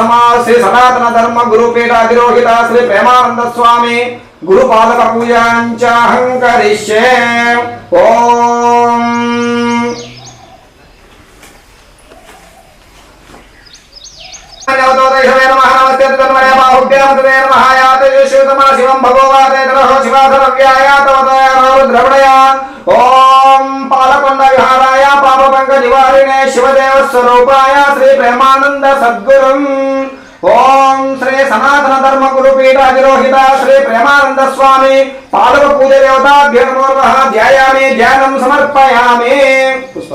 ధర్మ సమా శ్రీ సనాతన ధర్మ గురుపీఠ అధిరోహిత శ్రీ ప్రేమానంద స్వామి గురు పాదక పూజాంచాహం కరిష్యే ఓం శివం ఓం పాలకొండ విహారాయ పాప పంక నివారిణే శివదేవ స్వరూపాయ శ్రీ ప్రేమానంద సద్గురుం ఓం శ్రీ సనాతన ధర్మ గురు పీఠ అధిరోహిత శ్రీ ప్రేమానంద స్వామి పాదవ పూజ దేవతాభ్యర్మోర్వ ధ్యాయామి ధ్యానం సమర్పయామి పుష్ప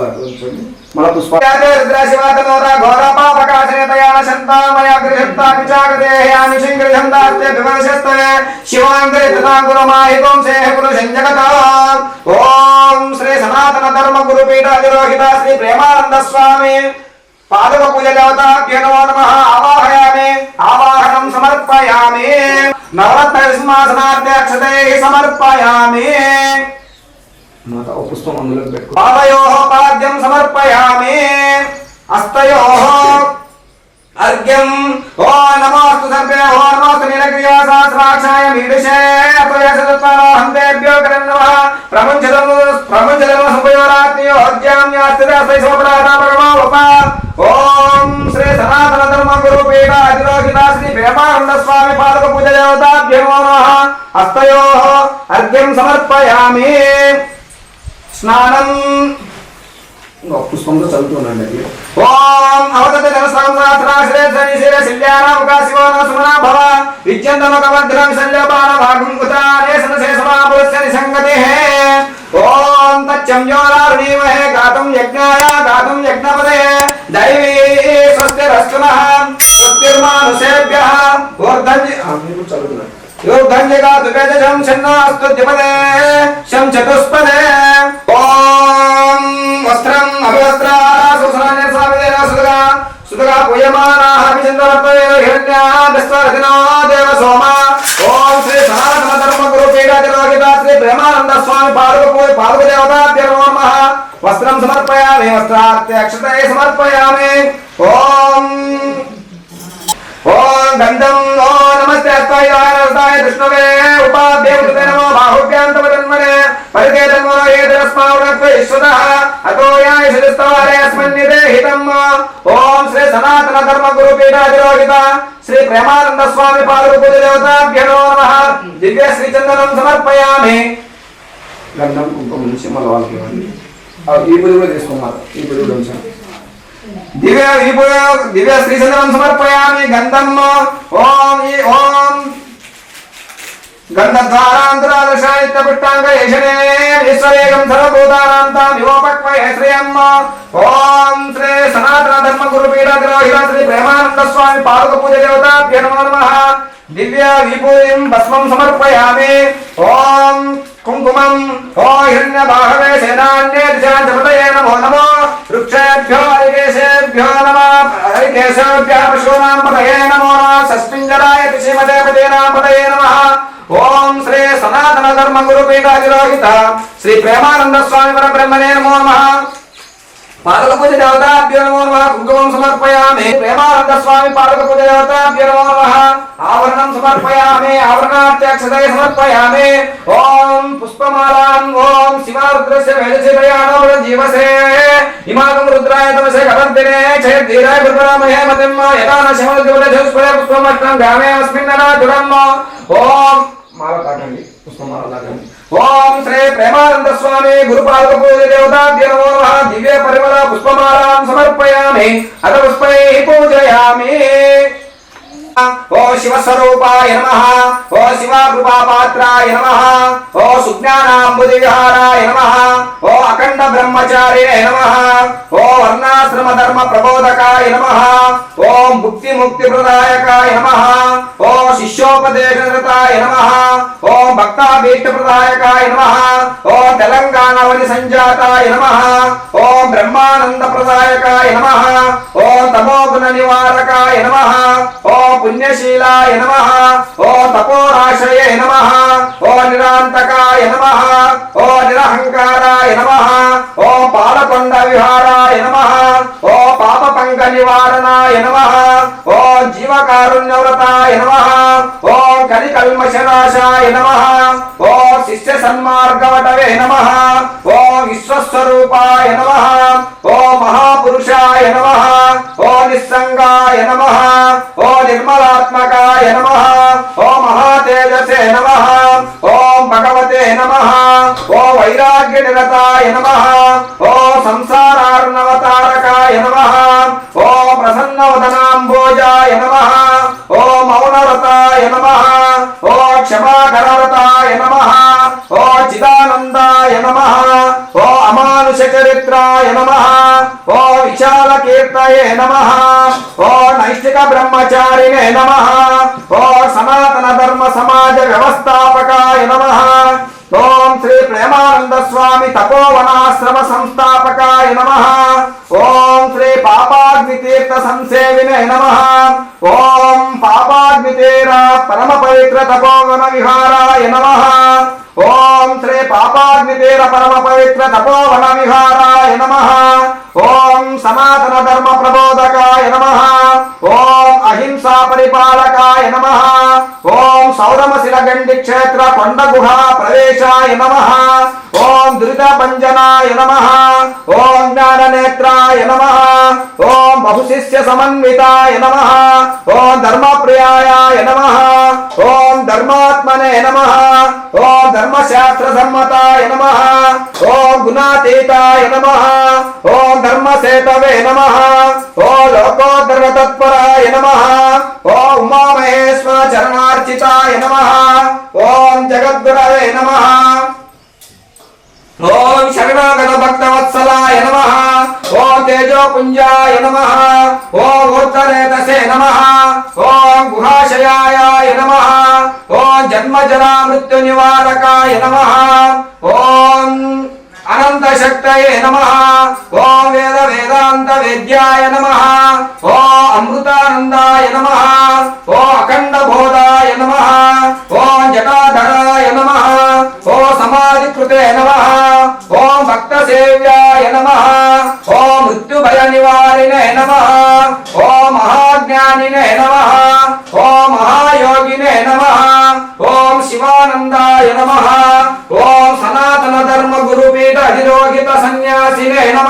మన పుష్ప రుద్రశివాతనోర ఘోర పాపకాశనేతయాన శంతామయ గృహంతా విచాగదేహయామి శంకరహంతాస్య విమర్శస్తవే శివాంగరి తథాంగురు మాహికం శ్రీ సనాతన ధర్మ గురు అధిరోహిత శ్రీ ప్రేమానంద స్వామి పాదవ పూజ దేవతాభ్యో నమో. నమః ఆవాహయామి. ఆవాహనం సమర్పయామి. నవరత్న సింహాసనాధ్యక్షతే సమర్పయామి. మాత ఓ అందులో పెట్టుకో. పాదయో పాద్యం సమర్పయామి. హస్తయో అర్ఘ్యం ఓ నమోస్తు సర్వే ఓ నమోస్తు నీలగ్రీవ సహస్రాక్షాయ మీడుషే హంతేభ్యో కరన్నవ ప్రముంచదము ప్రముంచదము సుపయోరాత్మయో అర్ఘ్యామ్యాస్తిదాస్మై శోభరాధా భగవా ఉప ఓం శ్రీ సనాతన ధర్మ గురు పీఠ అధిరోహిత శ్రీ ప్రేమానంద స్వామి పాదక పూజ దేవతాభ్యో నమః హస్తయో అర్ఘ్యం సమర్పయామి స్నానం ఇంకో పుష్పంతో చదువుతున్నాండి ఓం అవతత జన సంసాత్రాశ్రే ధని శిర శల్యానామక శివన సుమన భవ విద్యంతమక వజ్రం శల్యపాన భాగం కుతానేసన శేషమాపురుషని సంగతి హే ఓం తచ్చం యోరారుణీమహే గాతం యజ్ఞాయ గాతం యజ్ఞపదే దైవీ స్వస్తిరస్తునః స్వస్తిర్మానుషేభ్యः ఊర్ధన్య మీరు చదువుతున్నారు యోర్ధన్యగా దువేదశం షన్నాస్తు ద్విపదే శం చతుష్పదే దేవ సోమ ఓం శ్రీ సనాతన ధర్మ గురు పీఠాధిరోహిత శ్రీ ప్రేమానంద స్వామి పాదుక పూజ పాదుక దేవతాభ్యో నమః వస్త్రం సమర్పయామి వస్త్రాత్యక్షతే సమర్పయామి ఓం ఓం గంధం ఓ నమస్తే అస్తాయ నమస్తాయ విష్ణవే ఉపాధ్యేవతే నమో బాహుభ్యాంతమన్మనే పరితే తన్మో అతో యాయ శిరస్తవారే ఓం శ్రీ సనాతన ధర్మ గురు పీఠాధిరోహిత శ్రీ ప్రేమానంద స్వామి పాదరు పూజ దేవతాభ్యో నమః. దివ్య శ్రీ చందనం సమర్పయామి. గంధం కుంకుమ నుంచి మన వాళ్ళకి ఇవ్వండి ఈ పూజ కూడా తీసుకున్నారు. ఈ పూజ కూడా ఉంచాను దివ్య విభూయ దివ్య శ్రీచంద్రం సమర్పయామి. గంధం ఓం ఈ ఓం. గంధద్వారాంతరాదశాయిత్య పుట్టాంగ యశనే ఈశ్వరేగం సర్వభూతానాం తాం యువపక్వయ శ్రియం ఓం శ్రీ సనాతన ధర్మ గురు పీఠాధిరోహిత శ్రీ ప్రేమానంద స్వామి పాదక పూజ దేవతాభ్య నమో నమః. దివ్య విభూయం భస్మం సమర్పయామి. ఓం కుంకుమం ఓ హిరణ్య బాహవే సేనాన్యే దిశాంతపతయే నమో నమో. వృక్షేభ్యో హరికేశేభ్యో నమ. హరికేశేభ్య పశూనాం ఓం శ్రీ సనాతన ధర్మ గురు పీఠాధిరోహిత శ్రీ ప్రేమానంద స్వామి పరబ్రహ్మణే నమో నమ. పాదక పూజ దేవతాభ్యో నమో నమ. కుంకుమం సమర్పయామి. ప్రేమానంద స్వామి పాదక పూజ దేవతాభ్యో నమో నమ. ఆవరణం సమర్పయామి. ఆవరణాత్యక్షతయ సమర్పయామి. ఓం పుష్పమాలాం. ఓం శివారుద్రస్య వేదశివయానో జీవసే. ఇమాగం రుద్రాయ తమసే కవర్దినే చయ ధీరాయ మతిమ్మ. మతిం యథా న శమల దివల జోస్పయ పుష్పమట్టం గామే అస్మిన్నన దురం ఓం మాల తాకండి పుష్పమాల తాకండి ఓం శ్రీ ప్రేమానంద స్వామి గురుపాదక పూజ దేవతాభ్య నమో దివ్య పరిమళ పుష్పమాలాం సమర్పయామి అత పుష్పై పూజయామి. ఓ శివస్వరూపాయ నమః ఓ శివకృపాపాత్రాయ నమః ఓ సుజ్ఞానాంబుది విహారాయ నమః ఓ అఖండ బ్రహ్మచారిణే నమః ఓ వర్ణాశ్రమ ధర్మ ప్రబోధకాయ నమః ఓం భుక్తి ముక్తి ప్రదాయకాయ నమః ఓ శిష్యోపదేశరతాయ నమః ఓం భక్తాభీష్ట ప్రదాయకాయ నమః ఓ తెలంగాణ వని సంజాతాయ నమః ఓం బ్రహ్మానంద ప్రదాయకాయ నమః ఓం తమోగుణ నివారకాయ నమః ఓ పుణ్యశీలాయ నమ ఓ తపోరాశయే నమ ఓ నిరాంతకాయ నమ ఓ నిరహంకారాయ నమ ఓ పాలకొండ విహారాయ నమ ఓ పాప పంక నివారణాయ నమ ఓ జీవకారుణ్యవ్రతాయ నమ ఓ కలికల్మశనాశాయ నమ ఓ శిష్య సన్మార్గవటవే నమ ఓ విశ్వస్వరూపాయ నమ ఓ మహాపురుషాయ నమ ఓ నిస్సంగాయ నమ. ఓ నిర్మలాత్మకాయ నమ. ఓ మహాతేజసే నమ. ఓం భగవతే నమ. ఓ వైరాగ్య నిరతాయ నమ. ఓ సంసారార్ణవతారకాయ నమ. ఓ ప్రసన్నవదనాంబోజాయ నమ. ఓ మౌనరతాయ నమ. ఓ క్షమాకరరతాయ నమ. ఓ చిదానందాయ నమ. ఓ అమానుష చరిత్రాయ నమ ఓ విశాల కీర్తయే నమ ఓ నైష్టిక బ్రహ్మచారిణే నమ ఓ సనాతన ధర్మ సమాజ వ్యవస్థాపకాయ నమ ఓం శ్రీ ప్రేమానంద స్వామి తపోవనాశ్రమ సంస్థాపకాయ నమ ఓం శ్రీ ఓం శ్రీ పాపాగ్నితీర పరమ పవిత్ర తపోవన విహారాయ నమ. ఓం సనాతన ధర్మ ప్రబోధకాయ నమ. ఓం అహింసా పరిపాలకాయ నమ. ఓం సౌరమశిల గండి క్షేత్ర కొండ గుహ ప్రవేశాయ నమ. ఓం ధృతభంజనాయ నమ ఓం జ్ఞాననేత్రాయ నమ ఓం బహుశిష్య సమన్వితాయ నమ ఓం ధర్మప్రియాయ నమ ఓం ధర్మాత్మనే నమ ఓం ధర్మశాస్త్ర సమ్మతాయ నమ ఓం గుణాతీతాయ నమ ఓం ధర్మసేతవే నమ ఓ లోకోద్ధర్వతత్పరాయ నమ ఓ ఉమామహేశ్వర చరణార్చితాయ నమ ఓం జగద్గురవే నమ ఓం శరణాగత భక్త వత్సలాయ నమ. ఓం తేజోపుంజాయ నమ. ఓం ఊర్ధరేతసే నమ. ఓం గుహాశయాయ నమ. ఓం జన్మజరా మృత్యు నివారకాయ నమ. ఓం అనంత శక్తయే నమ. ఓ వేద వేదాంత వేద్యాయ నమ. ఓ అమృతానందాయ నమ. ఓ అఖండ బోధాయ నమ. ఓ జటాధరాయ నమ. ఓ సమాధి కృతే నమ. ఓ భక్త సేవ్యాయ నమ. ఓ మృత్యు భయ నివారిణే నమ. ఓ మహాజ్ఞానినే నమ. ఓ మహాయోగినే నమ. ఓం శివానందాయ నమ. ఓం సనాతన ధర్మ గురు గురుపీఠ అధిరోహిత సన్యాసినే నమ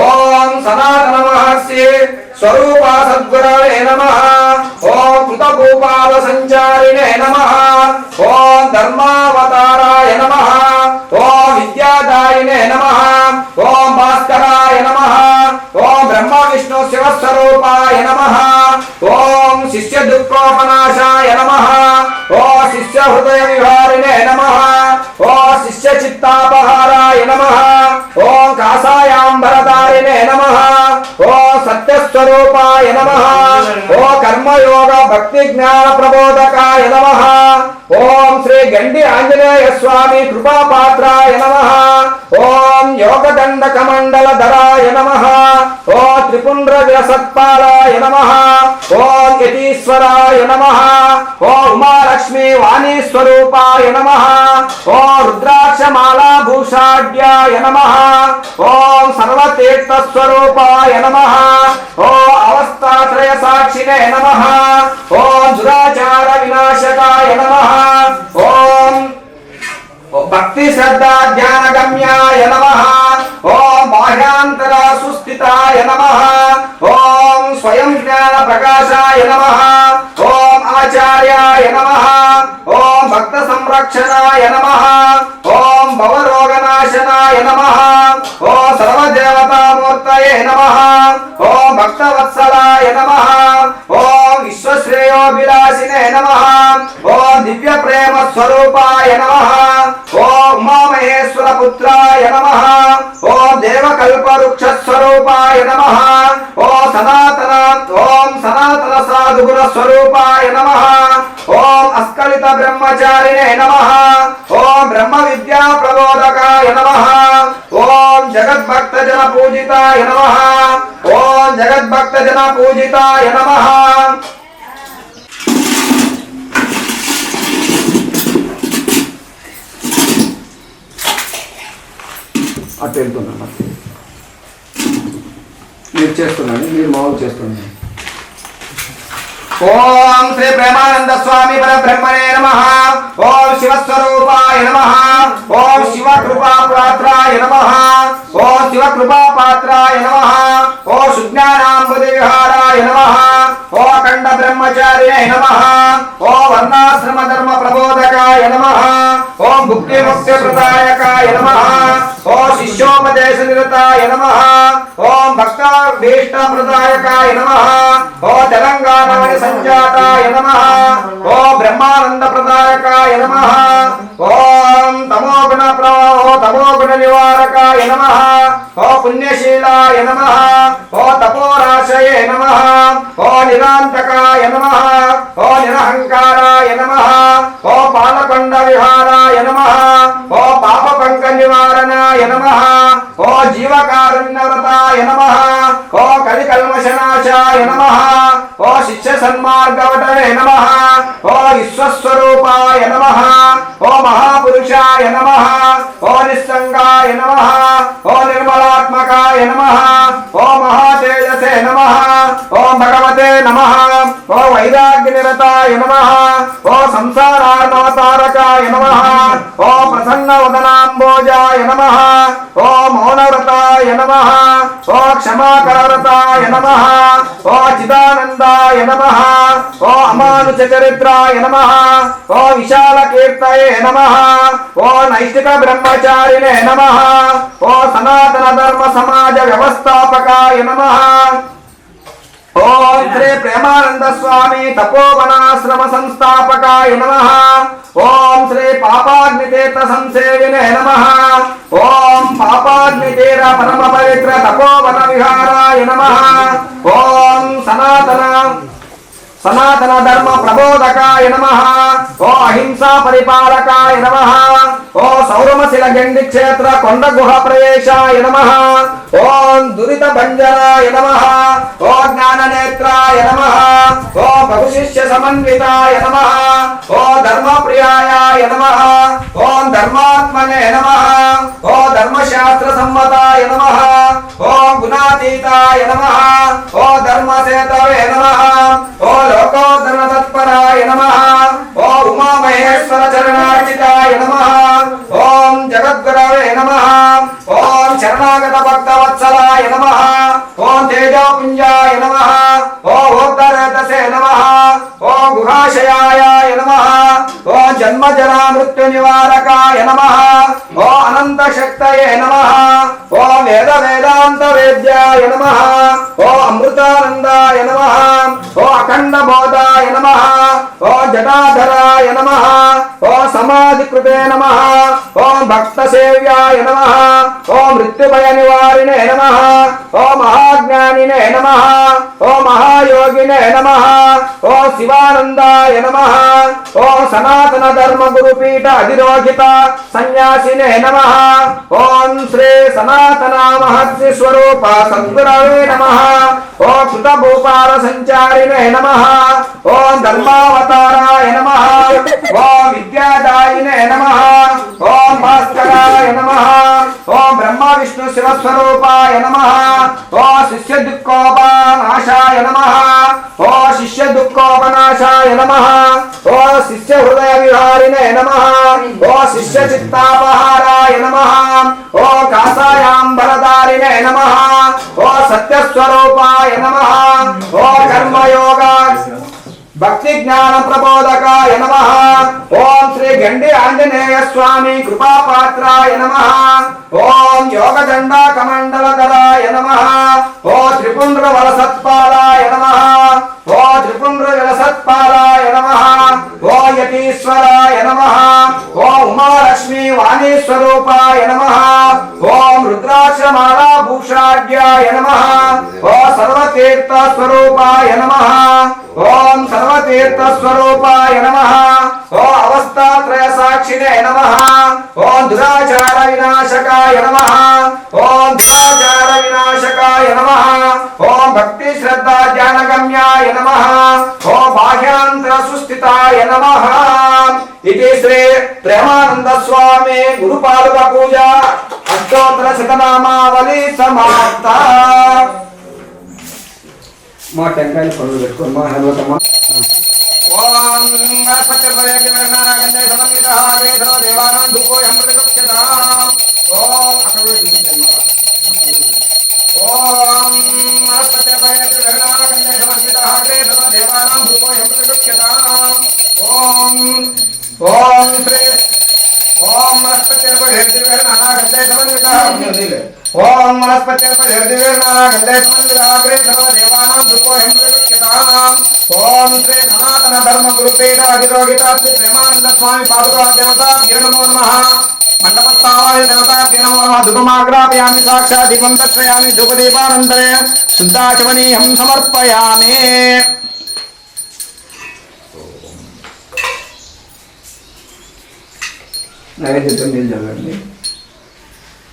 ఓం సనాతన మహర్షి స్వరూప సద్గురవే నమ ఓం కృతభూపాల సంచారిణే నమ ఓం ధర్మావతారాయ నమ ఓం విద్యాదాయినే నమ ఓం భాస్కరాయ నమ ఓం బ్రహ్మ విష్ణు శివస్వరూపాయ నమ ఓం శిష్య దుఃఖోపనాశాయ నమ ఓ శిష్య హృదయ విహారిణే నమ ఓ శిష్య చిత్తాపహారాయ నమ ఓం కాసాయాంబరదారిణే నమ ఓ సత్యస్వరూపాయ నమ ఓ కర్మయోగ భక్తి జ్ఞాన ప్రబోధకాయ నమ ఓం శ్రీ గండి ఆంజనేయ స్వామి కృపాపాత్రాయ నమ ఓం యోగదండ కమండల ధరాయ నమ ఓ త్రిపుండ్ర విరసత్పాలాయ నమ ఓం యతీశ్వరాయ నమ ఓ ఉమాలక్ష్మి వాణీ స్వరూపాయ నమ ఓ రుద్రాక్ష మాలా భూషాఢ్యాయ నమ ఓం సర్వతీర్థ స్వరూపాయ నమ ఓ అవస్థాత్రయ సాక్షినే నమ నమః ఓం దురాచార వినాశకాయ నమః ఓం భక్తి శ్రద్ధ ధ్యాన గమ్యాయ నమః ఓం బాహ్యాంతర సుస్థితాయ నమః ఓం స్వయం జ్ఞాన ప్రకాశాయ నమః ఓం ఆచార్యాయ నమః ఓం భక్త సంరక్షణాయ నమః ఓం భవరోగనాశనాయ నమః ఓం సర్వదేవతామూర్తయే నమః ఓం భక్తవత్సలాయ నమః ఓం శ్రేయోభిలాషినే నమ ఓ దివ్య ప్రేమ స్వరూపాయ నమ ఓ ఉమామహేశ్వర పుత్రాయ నమ ఓ దేవకల్ప వృక్ష స్వరూపాయ నమ ఓ సనాతన ఓం సనాతన సాధుగుణ స్వరూపాయ నమ ఓం అస్కలిత బ్రహ్మచారిణే నమ ఓం బ్రహ్మ విద్యా ప్రబోధకాయ నమ ఓం జగద్భక్త జన పూజితాయ నమ ఓం జగద్భక్త జన పూజితాయ నమ అటు వెళ్తున్నాను. మీరు చేస్తున్నాను మీరు మామూలు చేస్తున్నాను ఓం శ్రీ ప్రేమానంద స్వామి పరబ్రహ్మణే నమ. ఓం శివస్వరూపాయ నమ. ఓం శివ కృపా పాత్రాయ నమ. ఓం శివ కృపా పాత్రాయ నమ. ఓ సుజ్ఞానాంబుది విహారాయ నమ. ఓ అఖండ బ్రహ్మచారిణే నమ. ఓ వర్ణాశ్రమ ధర్మ ప్రబోధకాయ నమ. ఓం భుక్తి ముక్తి ప్రదాయకాయ నమ. ఓ శిష్యోపదేశ నిరతాయ నమ. ఓం భక్తాభీష్ట నమ. ఓ తెలంగాణ సంజాతాయ నమ. ఓ బ్రహ్మానంద ప్రదాయకాయ నమ. ఓం తమోగుణ ప్రో తమోగుణ నివారకాయ నమ. ఓ పుణ్యశీలాయ నమ. ఓ తపోరాశయే నమ. ఓ నిరాంతకాయ నమ. ఓ నిరహంకారాయ నమ. ఓ పాలకొండ విహారాయ నమ. ఓ పాప పంక నివారణాయ నమ. ఓ జీవకారుణ్యవ్రతాయ నమ ఓ కలి కల్మశనాశాయ నమ ఓ శిష్య సన్మార్గవటవే నమ ఓ విశ్వస్వరూపాయ నమ ఓ మహాపురుషాయ నమ ఓ నిస్సంగాయ నమ ఓ నిర్మలాత్మకాయ నమ ఓ మహాతేజసే నమ ఓ భగవతే నమ ఓ వైరాగ్యనిరతాయ నమ ఓ సంసారార్ణవతారకాయ నమ ఓ ప్రసన్న వదనాంబోజాయ నమ ఓ మౌనవ్రతాయ నమ ఓ క్షమాకరవ్రతాయ నమ ఓ చిదానందాయ నమ ఓ అమానుష చరిత్రాయ నమ ఓ విశాల కీర్తయే నమ ఓ నైష్టిక బ్రహ్మచారిణే నమ ఓ సనాతన ధర్మ సమాజ వ్యవస్థాపకాయ నమ. ఓం శ్రీ ప్రేమానంద స్వామి తపోవనాశ్రమ సంస్థాపకాయ నమ. ఓం శ్రీ పాపాగ్నితీర్థ సంసేవినే నమ. ఓం పాపాగ్నితీర పరమ పవిత్ర తపోవన విహారాయ నమ. ఓం సనాతన సనాతన ధర్మ ప్రబోధకాయ నమ ఓ అహింసా పరిపాలకాయ నమ ఓ సౌరమశిల గండి క్షేత్ర కొండ గుహ ప్రవేశాయ నమ ఓం దురిత భంజనాయ నమ ఓ జ్ఞాన నేత్రాయ నమ ఓ బహుశిష్య సమన్వితాయ నమ ఓ ధర్మ ప్రియాయ నమ ఓం ధర్మాత్మనే నమ ఓ ధర్మశాస్త్ర సమ్మతాయ నమ ఓం గుణాతీతాయ నమ ఓ ధర్మసేతవే నమ ఓ లోకోత్తర తత్పరాయ నమ ఓ ఉమా మహేశ్వర చరణార్చితాయ నమ ఓం జగద్గురవే నమ ఓం శరణాగత భక్త వత్సలాయ నమ ఓం తేజోపుంజాయ నమ ఓ ఓద్దరేతసే నమ గుహాశయాయ నమ ఓ జన్మ జరా మృత్యు నివారకాయ నమ. ఓ అనంత శక్తయే నమ. ఓ వేద వేదాంత వేద్యాయ నమ. ఓ అమృతానందాయ నమ. ఓ అఖండ బోధాయ నమ. ఓ జటాధరాయ నమ. ఓ సమాధి కృతే నమ. ఓ భక్త సేవ్యాయ నమ. ఓ మృత్యుభయ నివారిణే నమ. ఓ మహాజ్ఞానినే నమ ఓ మహాయోగినే నమ ఓ శివానందాయ నమ ఓ సనాతన ధర్మ గురుపీఠ అధిరోహిత సన్యాసినే నమ ఓం శ్రీ సనాతన మహర్షి స్వరూప సద్గురవే నమ ఓ కృత భూపాల సంచారిణే నమ ఓం ధర్మావతారాయ నమ ఓం విద్యాదాయినే నమ ఓం భాస్కరాయ నమ. ఓం బ్రహ్మ విష్ణు శివస్వరూపాయ నమ. ఓ శిష్య దుఃఖోపనాశాయ నమ. ఓ శిష్య దుఃఖోపనాశాయ నమ. ఓ శిష్య హృదయ విహారిణే నమ. ఓ శిష్య చిత్తాపహారాయ నమ. ఓ కాసాయాంబరదారిణే నమ. ఓ సత్యస్వరూపాయ నమ. ఓ కర్మయోగ భక్తి జ్ఞాన ప్రబోధకాయ నమ. ఓం శ్రీ గండి ఆంజనేయ స్వామి కృపాపాత్రాయ నమ. ఓం యోగ దండా కమండల ధరాయ నమ. ఓ త్రిపుండ్ర వరసత్పాలాయ నమ. ఓ త్రిపుండ్ర విలసత్పాలాయ నమ. యతీశ్వరాయ నమ. ఓ ఉమాలక్ష్మీ వాణీ స్వరూపాయ నమ. ఓం రుద్రాక్షమాలా భూషాఢ్యాయ నమ. ఓ సర్వతీర్థ స్వరూపాయ నమ. ఓం సర్వతీర్థ స్వరూపాయ నమ. ఓ అవస్థాత్రయ సాక్షినే నమ. ఓం దురాచార వినాశకాయ నమ. ఓం దురాచార వినాశకాయ నమ. ఓం భక్తి శ్రద్ధ జ్ఞానగమ్యాయ నమ. ఓ బాహ్యాంతర సుస్థితాయ నమ. ఇది శ్రీ ప్రేమానంద స్వామి గురుపాదుక పూజ. అష్టోత్తర శతనామావళి సమాప్త. మా టెంకాయలు పనులు పెట్టుకోండి మా హనుమతమ్మ. ఓం బృహస్పతిర్పదేవ్యవర్ణాగంధే సమన్వితః వేదో దేవానాం ధూపోయం ప్రతిగచ్చతాం ఓం అక్కడ ఓం శ్రీ ఓం ఓం శ్రీ సనాతన ధర్మ గురుపీఠ అధిరోగిత శ్రీ ప్రేమానంద స్వామి పాదుకా దేవత నమో నమ. మండపస్థావాయ దేవతాభ్య ధూపమాగ్రాపయామి సాక్షాత్ దీపం దర్శయామి ధూపదీపానంతరే శుద్ధాచమనీయం సమర్పయామి. నైవేద్యం నీళ్ళు చల్లండి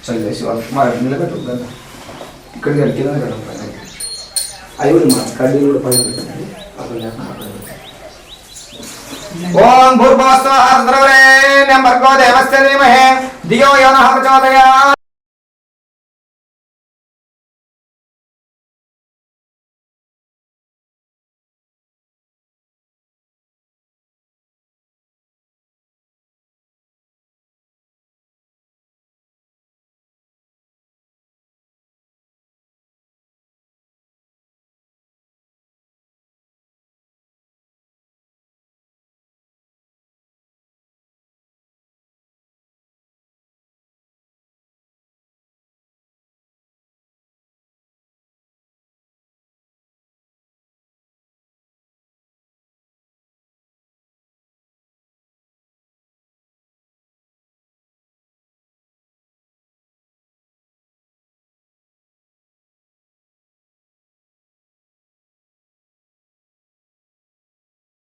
చల్లేసి వాళ్ళకి మా నిలబెట్టు కదా. ఇక్కడికి వెళ్ళి కింద కడపండి అవి కూడా మా కడ్డీలు కూడా పైన పెట్టండి. అక్కడ లేకుండా ओम भूर्भुवस्व हरद्रवरे नंबर को देवस्य धीमहि धियो यो नः प्रचोदयात्।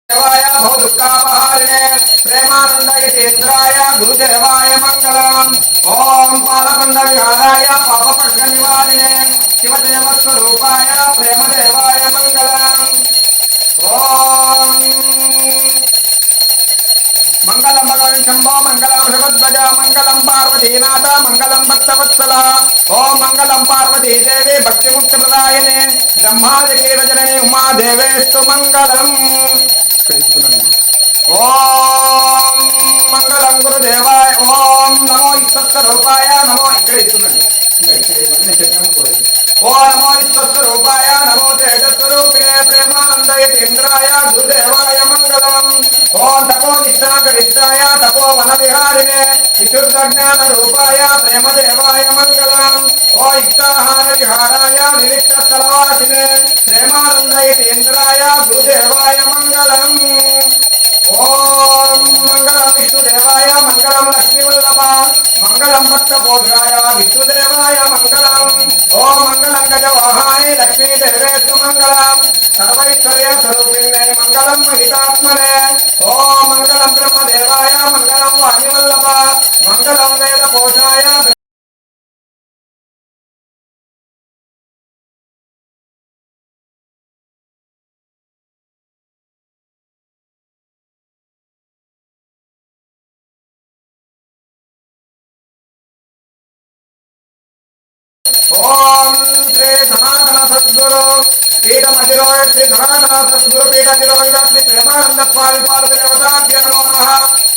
దేవాయ భౌదుఃఖాపహారిణే ప్రేమానందయతేంద్రాయ గురుదేవాయ మంగళం ఓం పాలకొండ విహారాయ పాపపంక నివారిణే శివదేవస్వరూపాయ ప్రేమదేవాయ మంగళం ఓం మంగళం భగవన్ శంభో మంగళం శివధ్వజ మంగళం పార్వతీనాథ మంగళం భక్తవత్సల. ఓ మంగళం పార్వతీదేవి భక్తిముక్తి ప్రదాయనే బ్రహ్మాదికీరజనని ఉమాదేవేస్తు మంగళం. ఓం మంగళం గురుదేవాయ ఓం నమో ఈశ్వరూపాయ నమో ఇక్కడ ఇస్తున్నాడు ఇంకా ఇక్కడ ఇవన్నీ చెప్పాను కూడా. ఓ నమో ఈశ్వరూపాయ నమో తేజస్వరూపిణే ప్రేమానందయతీంద్రాయ గురుదేవాయ మంగళం ఓం తపో నిష్ఠాగరిష్టాయ తపో వన విహారిణే విశుద్ధజ్ఞాన రూపాయ ప్రేమదేవాయ మంగళం ఓ ఇష్టాహార విహారాయ నిరిష్ట స్థలవాసినే ప్రేమానందయతీంద్రాయ గురుదేవాయ మంగళం విష్ణుదేవాయ మంగళం లక్ష్మీవల్లభ మంగళం భక్తపోషాయ విష్ణుదేవాయ మంగళం. ఓ మంగళం గజవాహాయ లక్ష్మీదేవేస్తు మంగళం సర్వైశ్వర్య స్వరూపిణే మంగళం మహితాత్మనే. ఓ మంగళం బ్రహ్మదేవాయ మంగళం వాణివల్లభ మంగళం వేద పోషాయ ఓం శ్రీ సనాతన సద్గురు పీఠమధిరో శ్రీ సనాతన సద్గురు పీఠధిరోహిత శ్రీ ప్రేమానంద స్వామి పార్వతి దేవతాభ్య నమో నమ.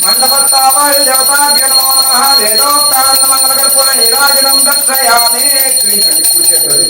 మండపస్థాపాయ దేవతాభ్య నమో నమ. వేదోక్తానంద మంగళ కర్పూర నీరాజనం దర్శయామి. చూపించండి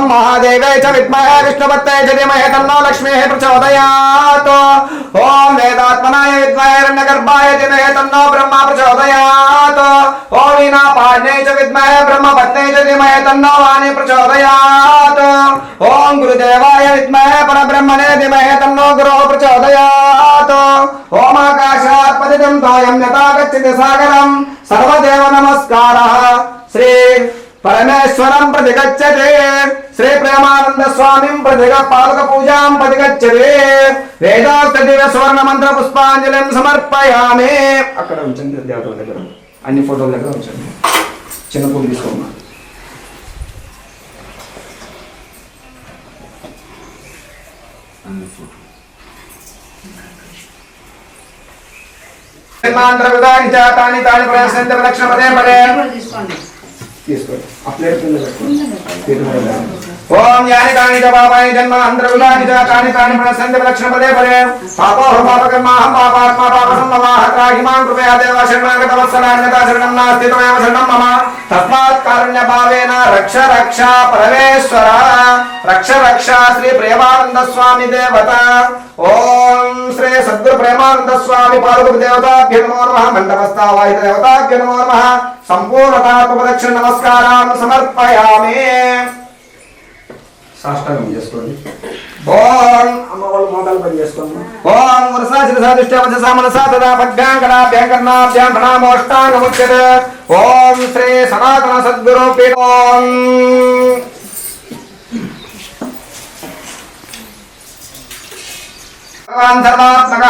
ओम महादेव च विद्महे विष्णुपत्ते जगमहे धीमहे तन्नो लक्ष्मीः प्रचोदयात्। ओम वेदात्मनाय विद्महे हिरण्यगर्भाय जगमहे तन्नो ब्रह्मा प्रचोदयात्। विना वीणापाण्ये च विद्महे ब्रह्मपत्ने जगमहे धीमहे तन्नो वाणी प्रचोदयात्। ओम गुरुदेवाय विद्महे परब्रह्मणे जगमहे तन्नो गुरोः प्रचोदयात्। ओम आकाशात् पतितं तोयं यथा गच्छति सागरं। सर्वदेव नमस्कारः। श्री పరమేశ్వరం ప్రతిగచ్చతే. శ్రీ ప్రేమానంద స్వామిం ప్రతిగ పాలక పూజాం ప్రతిగచ్చతే. వేదాంత దివ్య సువర్ణ మంత్ర పుష్పాంజలిం సమర్పయామి. అక్కడ ఉంచండి దేవతల దగ్గర అన్ని ఫోటోల దగ్గర ఉంచండి. చిన్న పూలు తీసుకోమా మంత్రవిధాని తాని తాని ప్రవేశించ లక్షణ పదే పదే. తీసుకోండి. ప్లేట్ కింద పెట్టుకోండి ओम यानि कानि च पापानि जन्म अन्धविलानि च तानि तानि मनसन्ति विलक्षण पदे। पदे पापो ह पापकर्माहं पापात्मा पापसम्भवाः त्राहि माँ कृपया देव शरणागतवत्सलान्यता शरणं नास्ति त्वमेव शरणं मम। तस्मात् कारुण्यभावेन रक्ष रक्षा परमेश्वर। रक्ष रक्षा श्री प्रेमानंद स्वामी देवता। ओम श्री सद्गुरु प्रेमानंद स्वामी सद्गुरुप्रेमानन्दस्वामि पादुकदेवताभ्य नमो नमः। मण्डपस्थावाहितदेवताभ्य नमो नमः। सम्पूर्णतात्मप्रदक्षिणनमस्कारान् समर्पयामि। సాష్టాంగం చేసుకోండి. ఓం అమ్మ వాళ్ళు పని చేసుకోండి ఓం వరసా శిరసా దృష్ట్యా తదా పద్భ్యాంకరాభ్యాం కర్ణాభ్యాం ప్రణామోష్టాంగముచ్యతే ఓం శ్రీ సనాతన సద్గురు భగవాన్ సర్వాత్మక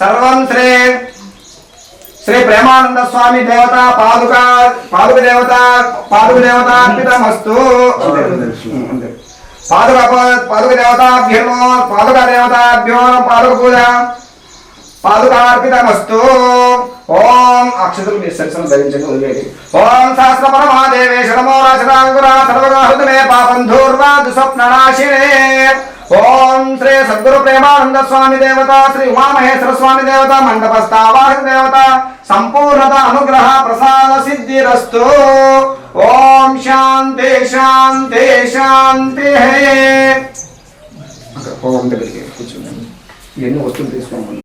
సర్వం శ్రీ శ్రీ ప్రేమానంద స్వామి దేవత పాదుక పాదుక దేవత పాదుక దేవత అర్పితమస్తు పాదుక పాదుక దేవతాభ్యమో పాదుక దేవతాభ్యో పాదుక పూజ పాదుకార్పితమస్తు. ఓం అక్షతులు మీ శిరస్సును ధరించండి వదిలేది ఓం సహస్ర పరమాదేవేశ నమో రచనాంకుర సర్వగాహుతమే పాపం ధూర్వా దుస్వప్ననాశినే ఓం శ్రీ సద్గురు ప్రేమానంద స్వామి దేవత శ్రీ ఉమామహేశ్వర స్వామి దేవత మండపస్థావాహి దేవత సంపూర్ణత అనుగ్రహ ప్రసాద సిద్ధిరస్తు. ఓం శాంతి శాంతి శాంతి. ఇవన్నీ వస్తువులు తీసుకోమని